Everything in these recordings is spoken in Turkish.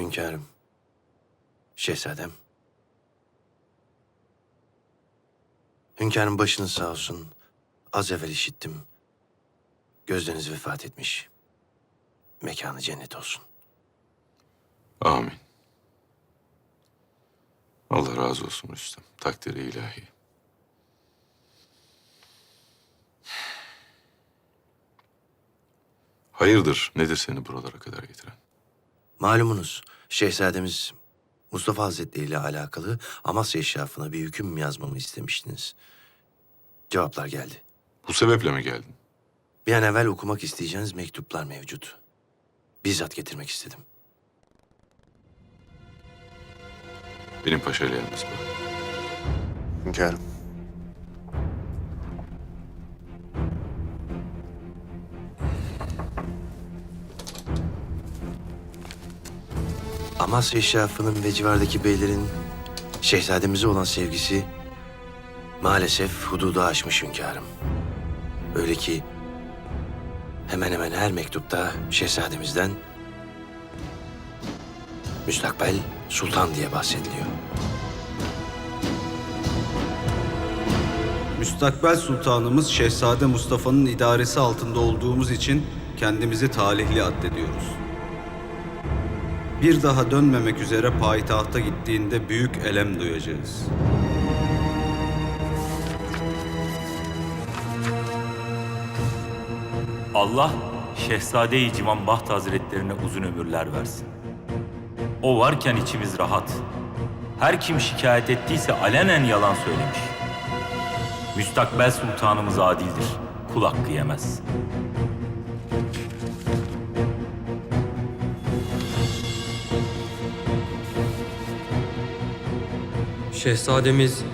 Hünkârım. Şehzadem. Hünkârım başınız sağ olsun. Az evvel işittim. Gözleriniz vefat etmiş. Mekanı cennet olsun. Amin. Allah razı olsun Rüstem. Takdiri ilahi. Hayırdır? Nedir seni buralara kadar getiren? Malumunuz şehzademiz Mustafa Hazretleri ile alakalı Amasya eşrafına bir hüküm yazmamı istemiştiniz. Cevaplar geldi. Bu sebeple mi geldin? Bir an evvel okumak isteyeceğiniz mektuplar mevcut. Bizzat getirmek istedim. Benim paşayla yalnız bırak. Hünkârım. Amasya eşrafının ve civardaki beylerin şehzademize olan sevgisi maalesef hududu aşmış hünkârım. Öyle ki hemen hemen her mektupta şehzademizden müstakbel sultan diye bahsediliyor. Müstakbel sultanımız Şehzade Mustafa'nın idaresi altında olduğumuz için kendimizi talihli addediyoruz. Bir daha dönmemek üzere payitahta gittiğinde büyük elem duyacağız. Allah Şehzade-i Civan Baht Hazretlerine uzun ömürler versin. O varken içimiz rahat. Her kim şikayet ettiyse alenen yalan söylemiş. Müstakbel sultanımız adildir. Kul hakkı yemez. Şehzademiz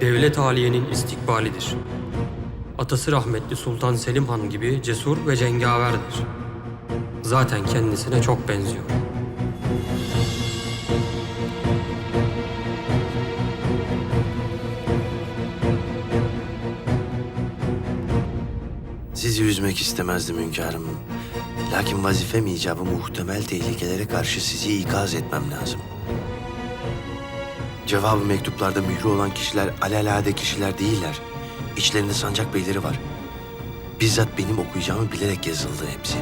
devlet aliyenin istikbalidir. Atası rahmetli Sultan Selim Han gibi cesur ve cengaverdir. Zaten kendisine çok benziyor. Sizi üzmek istemezdim hünkârım. Lakin vazifem icabı muhtemel tehlikelere karşı sizi ikaz etmem lazım. Cevabı mektuplarda mührü olan kişiler alelade kişiler değiller. İçlerinde sancak beyleri var. Bizzat benim okuyacağımı bilerek yazıldı hepsi.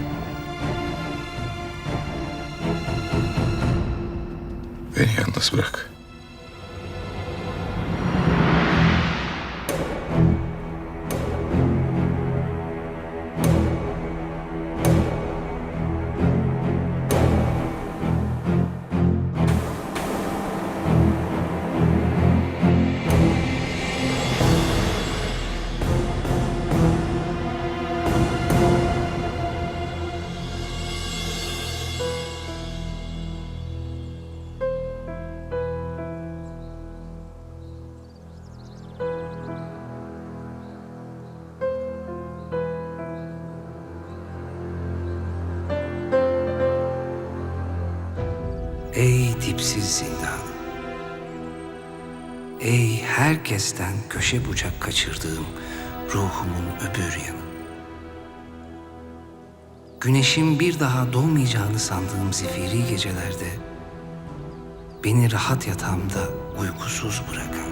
Beni yalnız bırak. Ey dipsiz zindan. Ey herkesten köşe bucak kaçırdığım ruhumun öbür yanı. Güneşin bir daha doğmayacağını sandığım zifiri gecelerde beni rahat yatağımda uykusuz bırakan.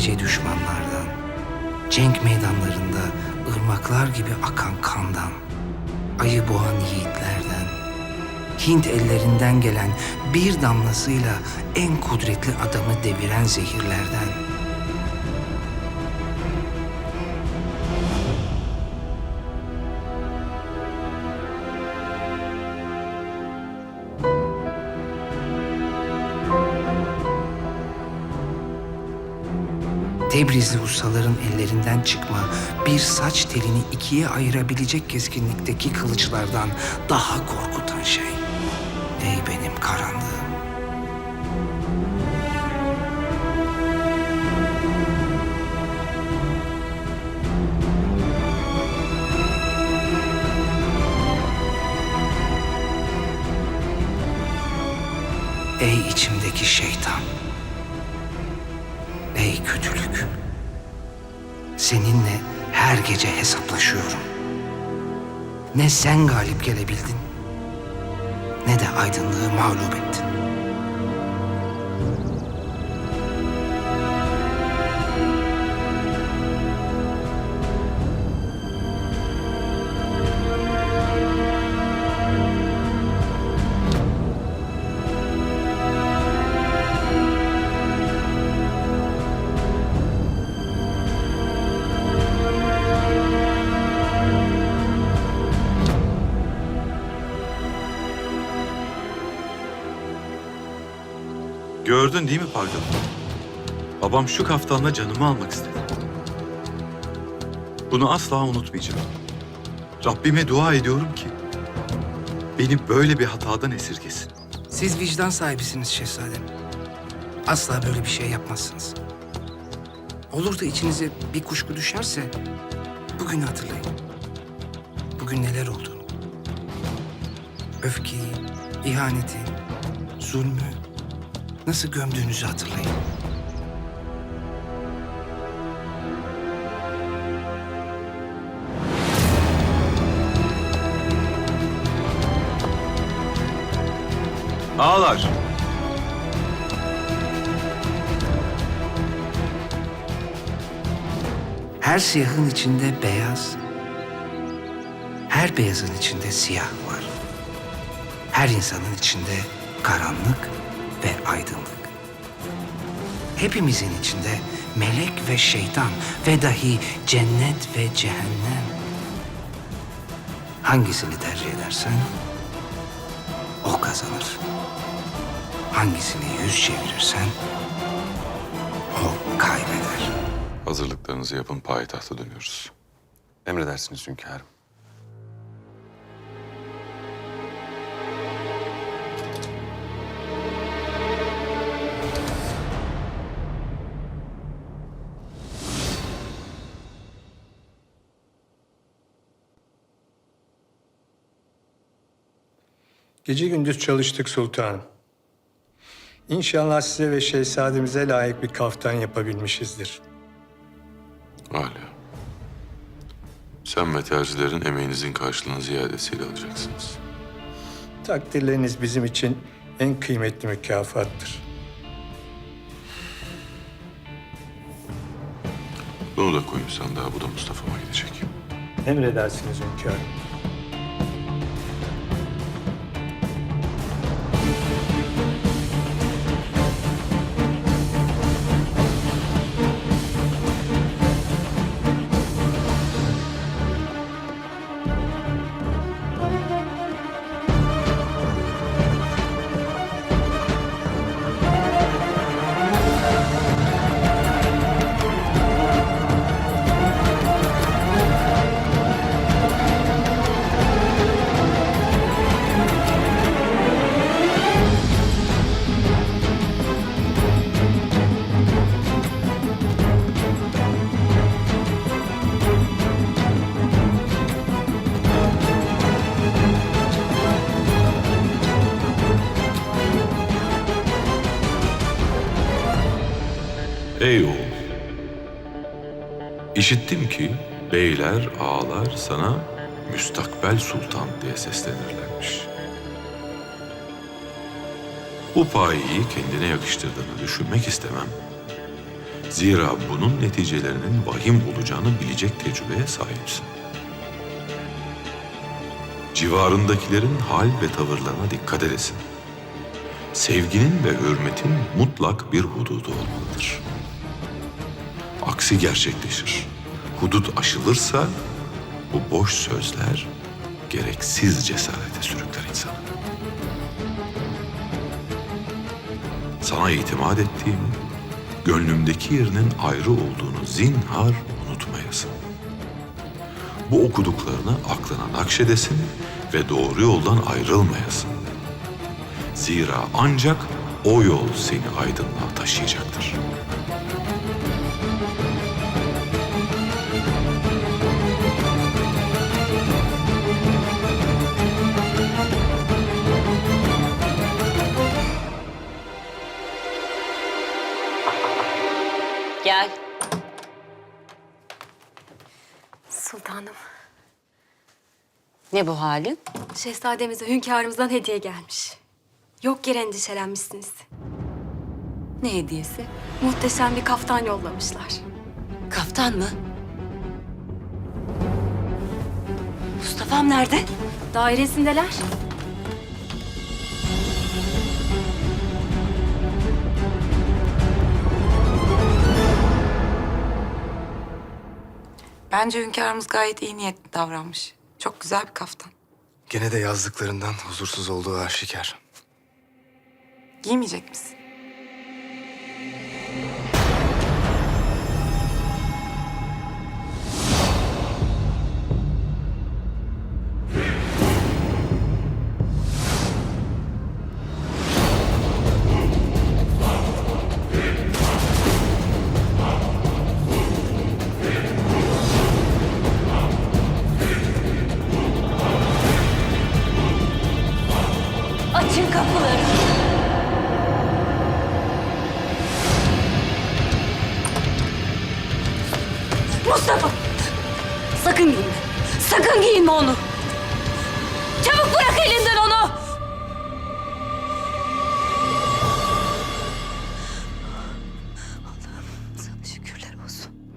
nice düşmanlardan, cenk meydanlarında ırmaklar gibi akan kandan, ayı boğan yiğitlerden, Hint ellerinden gelen bir damlasıyla en kudretli adamı deviren zehirlerden, Tebrizli ustaların ellerinden çıkma bir saç telini ikiye ayırabilecek keskinlikteki kılıçlardan daha korkutan şey. Ey benim karanlığım. Ey içimdeki şeytan. Seninle her gece hesaplaşıyorum. Ne sen galip gelebildin, ne de aydınlığı mağlup ettin. Gördün değil mi Pargalı? Babam şu kaftanla canımı almak istedi. Bunu asla unutmayacağım. Rabbime dua ediyorum ki beni böyle bir hatadan esirgesin. Siz vicdan sahibisiniz şehzadem. Asla böyle bir şey yapmazsınız. Olur da içinize bir kuşku düşerse bugün hatırlayın. Bugün neler olduğunu. Öfkeyi, ihaneti, zulmü nasıl gömdüğünüzü hatırlayın. Ağlar. Her siyahın içinde beyaz, her beyazın içinde siyah var. Her insanın içinde karanlık aydınlık. Hepimizin içinde melek ve şeytan ve dahi cennet ve cehennem. Hangisini tercih edersen o kazanır. Hangisini yüz çevirirsen o kaybeder. Hazırlıklarınızı yapın payitahta dönüyoruz. Emredersiniz hünkârım. Gece gündüz çalıştık sultanım. İnşallah size ve şehzademize layık bir kaftan yapabilmişizdir. Âlâ. Sen ve terzilerin emeğinizin karşılığını ziyadesiyle alacaksınız. Takdirleriniz bizim için en kıymetli mükafattır. Bunu da koyun sandığa, bu da Mustafa'ma gidecek. Emredersiniz hünkârım. İşittim ki beyler, ağalar sana müstakbel sultan diye seslenirlermiş. Bu payeyi kendine yakıştırdığını düşünmek istemem. Zira bunun neticelerinin vahim olacağını bilecek tecrübeye sahipsin. Civarındakilerin hal ve tavırlarına dikkat edesin. Sevginin ve hürmetin mutlak bir hududu olmalıdır. Aksi gerçekleşir. Hudut aşılırsa bu boş sözler gereksiz cesarete sürükler insanı. Sana itimat ettiğimi, gönlümdeki yerinin ayrı olduğunu zinhar unutmayasın. Bu okuduklarını aklına nakşedesin ve doğru yoldan ayrılmayasın. Zira ancak o yol seni aydınlığa taşıyacaktır. Ne bu halin? Şehzademize hünkârımızdan hediye gelmiş. Yok yere endişelenmişsiniz. Ne hediyesi? Muhteşem bir kaftan yollamışlar. Kaftan mı? Mustafa'm nerede? Dairesindeler. Bence hünkârımız gayet iyi niyetli davranmış. Çok güzel bir kaftan. Gene de yazdıklarından huzursuz olduğu aşikar. Giymeyecek misin?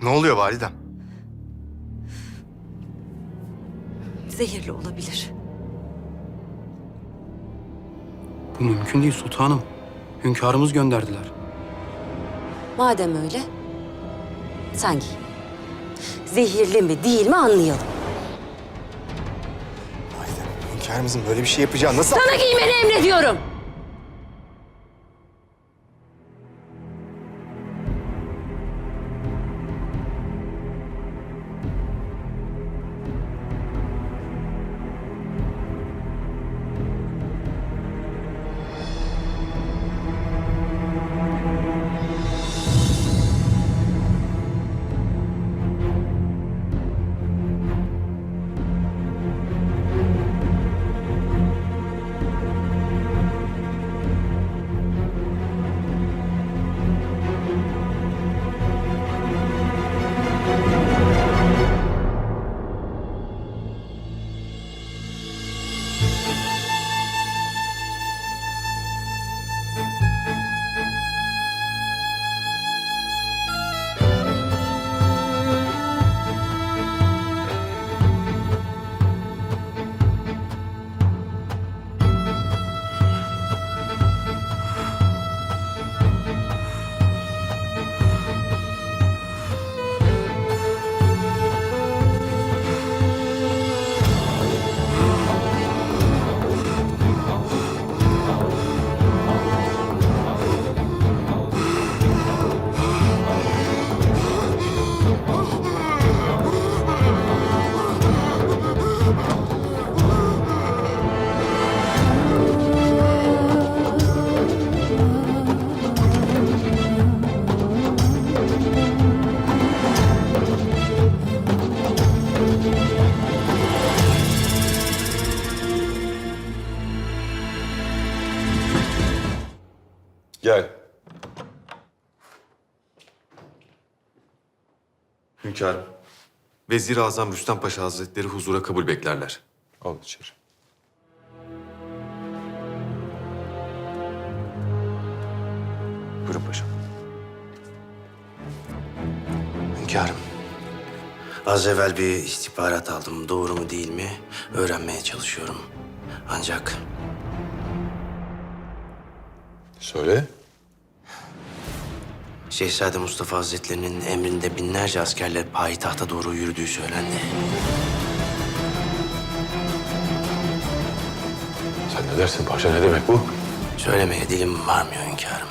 Ne oluyor validem? Zehirli olabilir. Bu mümkün değil sultanım. Hünkârımız gönderdiler. Madem öyle, sen giy. Zehirli mi değil mi anlayalım. Validem, hünkârımızın böyle bir şey yapacağı nasıl... Sana giymeni emrediyorum. Vezir-i Azam Rüstem Paşa Hazretleri huzura kabul beklerler. Al içeri. Buyurun paşam. Hünkârım. Az evvel bir istihbarat aldım. Doğru mu değil mi öğrenmeye çalışıyorum. Ancak Söyle. Şehzade Mustafa Hazretlerinin emrinde binlerce askerle payitahta doğru yürüdüğü söylendi. Sen ne dersin paşa ne demek bu? Söylemeye dilim varmıyor hünkârım.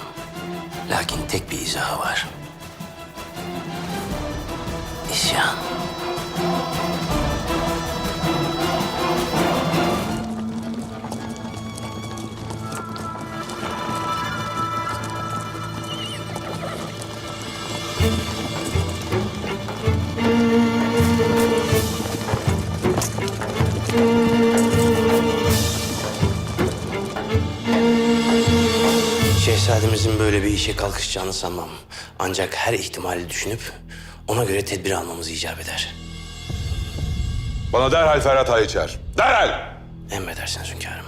Lakin tek bir izahı var. İsyan. Şehzademizin böyle bir işe kalkışacağını sanmam. Ancak her ihtimali düşünüp ona göre tedbir almamız icap eder. Bana derhal Ferhat Ağa'yı çağır. Derhal! Emredersiniz hünkârım.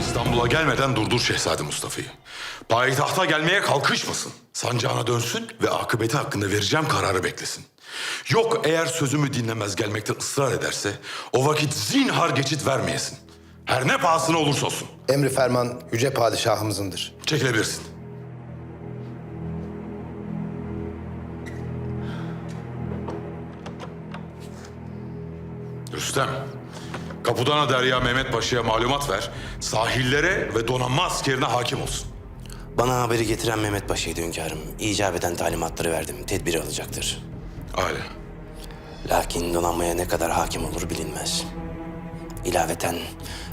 İstanbul'a gelmeden durdur Şehzade Mustafa'yı. Payitahta gelmeye kalkışmasın. Sancağına dönsün ve akıbeti hakkında vereceğim kararı beklesin. Yok eğer sözümü dinlemez gelmekten ısrar ederse o vakit zinhar geçit vermeyesin. Her ne pahasına olursa olsun. Emri ferman yüce padişahımızındır. Çekilebilirsin. Rüstem, Kapudana Derya Mehmet Paşa'ya malumat ver. Sahillere ve donanma askerine hakim olsun. Bana haberi getiren Mehmet Paşa'ydı hünkârım. İcap eden talimatları verdim. Tedbiri alacaktır. Âlâ. Lakin donanmaya ne kadar hakim olur bilinmez. İlaveten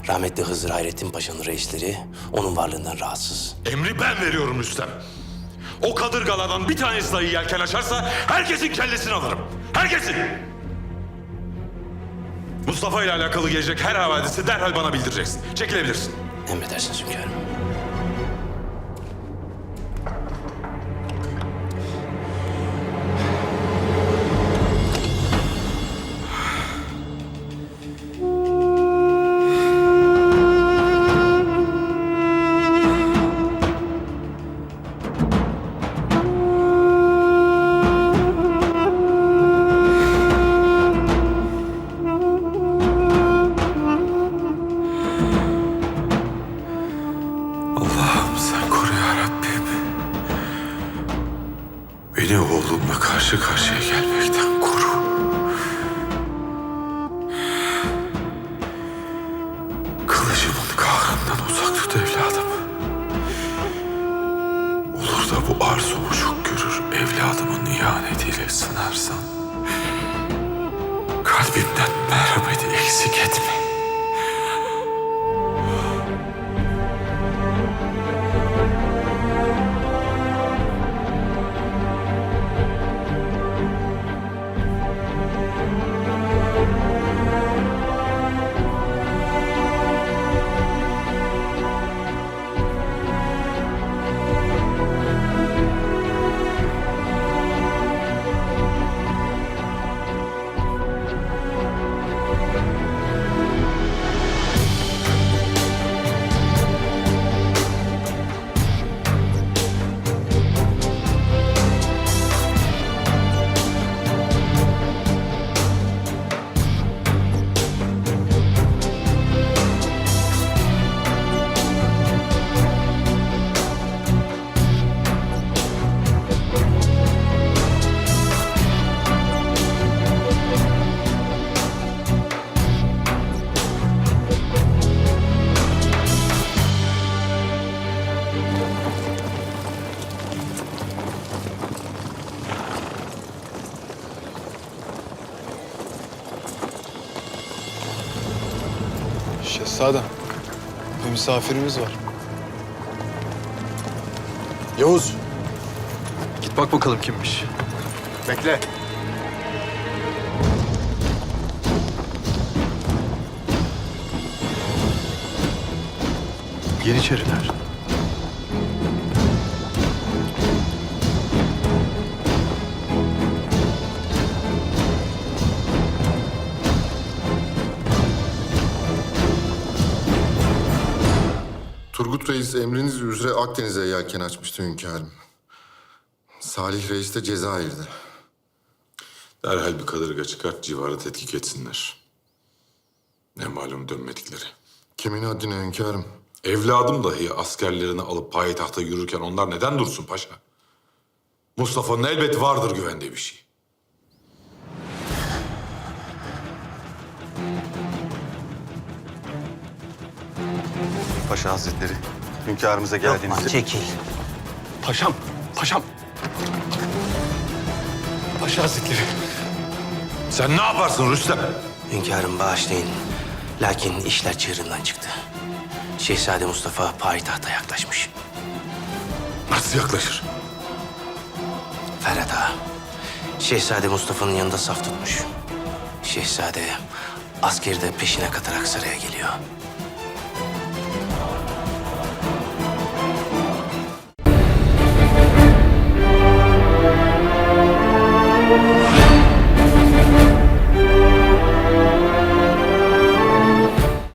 rahmetli Hızır Hayrettin Paşa'nın reisleri onun varlığından rahatsız. Emri ben veriyorum Rüstem. O kadırgalardan bir tanesi dahi yelken açarsa herkesin kellesini alırım. Herkesin! Mustafa ile alakalı gelecek her havadisi derhal bana bildireceksin. Çekilebilirsin. Emredersiniz hünkârım. Olur da bu arzumu çok görür evladımın ihanetiyle sınarsan. Kalbimden merhameti eksik etme. Şehzadem, bir misafirimiz var. Yavuz. Git bak bakalım kimmiş. Bekle. Yeniçeriler. Turgut Reis emriniz üzere Akdeniz'e yelken açmıştı hünkârım. Salih Reis de Cezayir'de. Derhal bir kadırga çıkart civarı tetkik etsinler. Ne malum dönmedikleri. Kimin haddine hünkârım? Evladım dahi askerlerini alıp payitahta yürürken onlar neden dursun paşa? Mustafa'nın elbet vardır güvendiği bir şey. Paşa Hazretleri, hünkârımıza geldiğinizde... Çekil. Paşam, paşam. Paşa Hazretleri. Sen ne yaparsın Rüstem? Hünkârım bağışlayın. Lakin işler çığırından çıktı. Şehzade Mustafa payitahta yaklaşmış. Nasıl yaklaşır? Ferhat Ağa, Şehzade Mustafa'nın yanında saf tutmuş. Şehzade askeri de peşine katarak saraya geliyor.